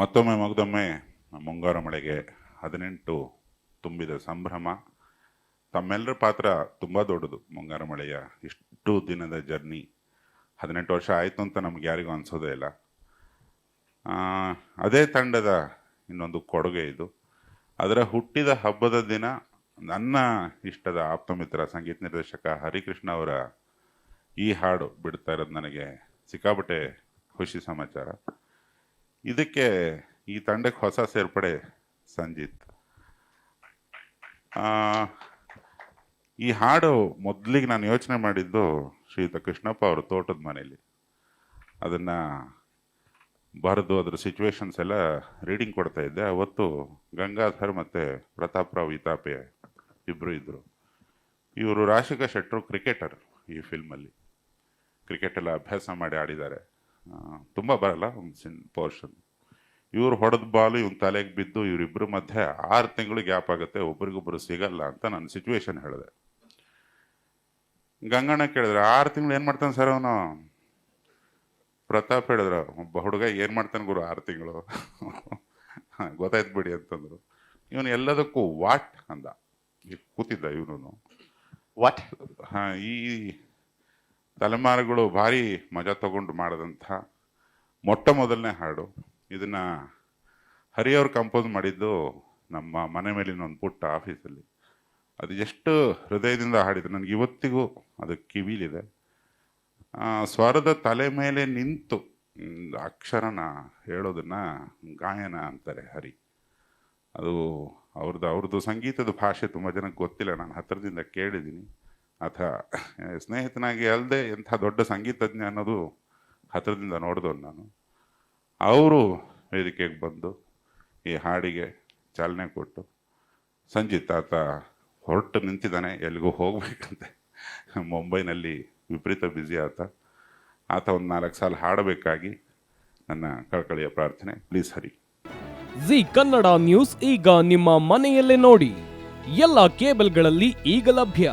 ಮತ್ತೊಮ್ಮೆ ಮಗದೊಮ್ಮೆ ಮುಂಗಾರು ಮಳೆಗೆ ಹದಿನೆಂಟು ತುಂಬಿದ ಸಂಭ್ರಮ. ತಮ್ಮೆಲ್ಲರ ಪಾತ್ರ ತುಂಬ ದೊಡ್ಡದು ಮುಂಗಾರು ಮಳೆಯ ಇಷ್ಟು ದಿನದ ಜರ್ನಿ. ಹದಿನೆಂಟು ವರ್ಷ ಆಯಿತು ಅಂತ ನಮ್ಗೆ ಯಾರಿಗೂ ಅನಿಸೋದೇ ಇಲ್ಲ. ಅದೇ ತಂಡದ ಇನ್ನೊಂದು ಕೊಡುಗೆ ಇದು. ಅದರ ಹುಟ್ಟಿದ ಹಬ್ಬದ ದಿನ ನನ್ನ ಇಷ್ಟದ ಆಪ್ತಮಿತ್ರ ಸಂಗೀತ ನಿರ್ದೇಶಕ ಹರಿಕೃಷ್ಣ ಅವರ ಈ ಹಾಡು ಬಿಡ್ತಾ ಇರೋದು ನನಗೆ ಸಿಕ್ಕಾಪಟ್ಟೆ ಖುಷಿ ಸಮಾಚಾರ. ಇದಕ್ಕೆ ಈ ತಂಡಕ್ಕೆ ಹೊಸ ಸೇರ್ಪಡೆ ಸಂಜಿತ್. ಈ ಹಾಡು ಮೊದಲಿಗೆ ನಾನು ಯೋಚನೆ ಮಾಡಿದ್ದು ಶ್ರೀಯುತ ಕೃಷ್ಣಪ್ಪ ಅವರು ತೋಟದ ಮನೆಯಲ್ಲಿ. ಅದನ್ನು ಬರೆದು ಅದರ ಸಿಚುವೇಶನ್ಸ್ ಎಲ್ಲ ರೀಡಿಂಗ್ ಕೊಡ್ತಾ ಇದ್ದೆ. ಅವತ್ತು ಗಂಗಾಧರ್ ಮತ್ತು ಪ್ರತಾಪ್ ರಾವ್ ಇತಾಪೆ ಇಬ್ಬರು ಇದ್ದರು ಇವರು ರಾಶಿಕಾ ಶೆಟ್ಟರು ಕ್ರಿಕೆಟರ್ ಈ ಫಿಲ್ಮಲ್ಲಿ ಕ್ರಿಕೆಟ್ ಎಲ್ಲ ಅಭ್ಯಾಸ ಮಾಡಿ ಆಡಿದ್ದಾರೆ. ತುಂಬ ಬರಲ್ಲ ಒಂದು ಸಿನ್ ಪೋರ್ಷನ್. ಇವ್ರು ಹೊಡೆದ ಬಾಲು ಇವ್ನ ತಲೆಗೆ ಬಿದ್ದು ಇವರಿಬ್ಬರ ಮಧ್ಯೆ ಆರು ತಿಂಗಳು ಗ್ಯಾಪ್ ಆಗುತ್ತೆ ಒಬ್ರಿಗೊಬ್ರು ಸಿಗಲ್ಲ ಅಂತ ನಾನು ಸಿಚುವೇಶನ್ ಹೇಳಿದೆ. ಗಂಗಣ್ಣ ಕೇಳಿದ್ರೆ ಆರು ತಿಂಗಳು ಏನು ಮಾಡ್ತಾನೆ ಸರ್ ಅವನು? ಪ್ರತಾಪ್ ಹೇಳಿದ್ರು ಒಬ್ಬ ಹುಡುಗ ಏನು ಮಾಡ್ತಾನೆ ಗುರು ಆರು ತಿಂಗಳು? ಗೊತ್ತಾಯ್ತು ಬಿಡಿ ಅಂತಂದ್ರು. ಇವನು ಎಲ್ಲದಕ್ಕೂ ವಾಟ್? ಅಂದ. ಕೂತಿದ್ದ ಇವನು ವಾಟ್? ಹಾಂ ಈ ತಲೆಮಾರುಗಳು ಭಾರಿ ಮಜಾ ತಗೊಂಡು ಮಾಡಿದಂಥ ಮೊಟ್ಟ ಮೊದಲನೇ ಹಾಡು. ಇದನ್ನ ಹರಿಯವ್ರು ಕಂಪೋಸ್ ಮಾಡಿದ್ದು ನಮ್ಮ ಮನೆ ಮೇಲಿನ ಒಂದು ಪುಟ್ಟ ಆಫೀಸಲ್ಲಿ ಅದು ಎಷ್ಟು ಹೃದಯದಿಂದ ಹಾಡಿದ್ರು. ನನಗೆ ಇವತ್ತಿಗೂ ಅದು ಕಿವಿಲಿದೆ. ಸ್ವರದ ತಲೆ ಮೇಲೆ ನಿಂತು ಅಕ್ಷರನ ಹೇಳೋದನ್ನ ಗಾಯನ ಅಂತಾರೆ ಹರಿ. ಅದು ಅವ್ರದ್ದು ಅವ್ರದ್ದು ಸಂಗೀತದ ಭಾಷೆ ತುಂಬ ಜನಕ್ಕೆ ಗೊತ್ತಿಲ್ಲ. ನಾನು ಹತ್ತಿರದಿಂದ ಕೇಳಿದ್ದೀನಿ. ಆತ ಸ್ನೇಹಿತನಾಗಿ ಅಲ್ಲದೆ ಎಂಥ ದೊಡ್ಡ ಸಂಗೀತಜ್ಞ ಅನ್ನೋದು ಹತ್ತಿರದಿಂದ ನೋಡಿದವನು ನಾನು. ಅವರು ವೇದಿಕೆಗೆ ಬಂದು ಈ ಹಾಡಿಗೆ ಚಾಲನೆ ಕೊಟ್ಟು, ಸಂಜಿತ್ ಆತ ಹೊರಟು ನಿಂತಿದ್ದಾನೆ, ಎಲ್ಲಿಗೂ ಹೋಗಬೇಕಂತೆ. ಮುಂಬೈನಲ್ಲಿ ವಿಪರೀತ ಬ್ಯುಸಿ ಆತ. ಆತ ಒಂದು ನಾಲ್ಕು ಸಾಲ ಹಾಡಬೇಕಾಗಿ ನನ್ನ ಕಳಕಳಿಯ ಪ್ರಾರ್ಥನೆ. Please Hari G Kannada news ಈಗ ನಿಮ್ಮ ಮನೆಯಲ್ಲೇ ನೋಡಿ. ಎಲ್ಲ ಕೇಬಲ್ಗಳಲ್ಲಿ ಈಗ ಲಭ್ಯ.